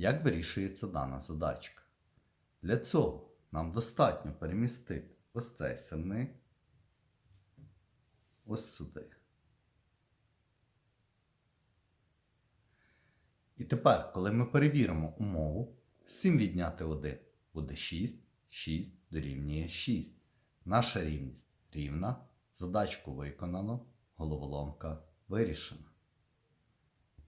Як вирішується дана задачка? Для цього нам достатньо перемістити ось цей сирник ось сюди. І тепер, коли ми перевіримо умову, 7 відняти 1 буде 6, 6 дорівнює 6. Наша рівність рівна, задачку виконано, головоломка вирішена.